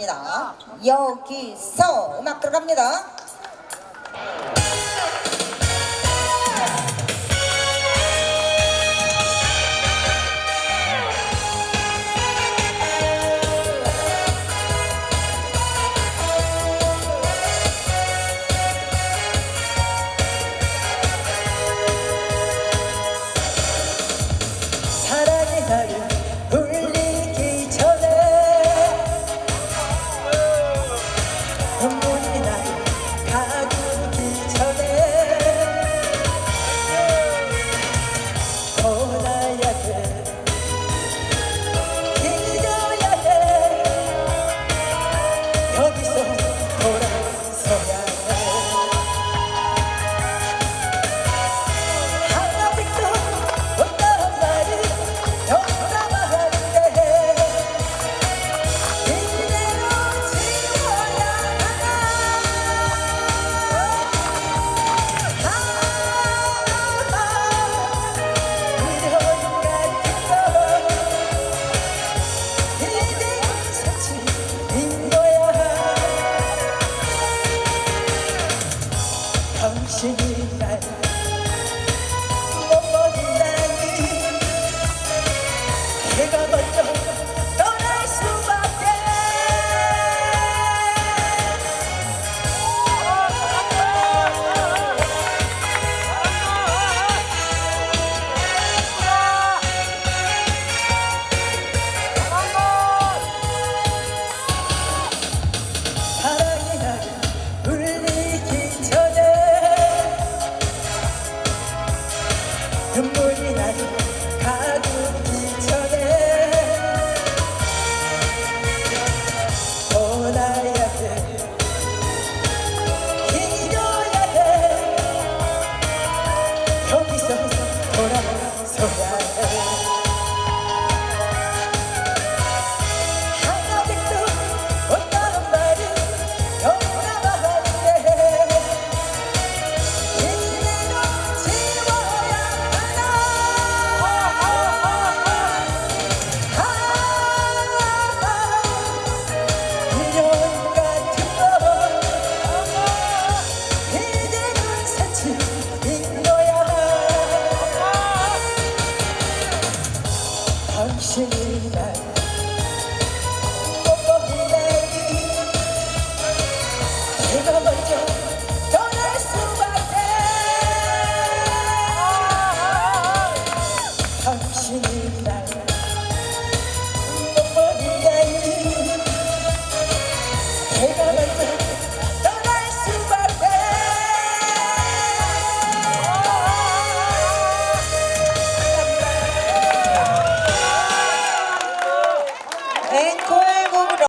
겁니다. 여기서 음악 들어갑니다. 사랑의 달이 karşıya singing.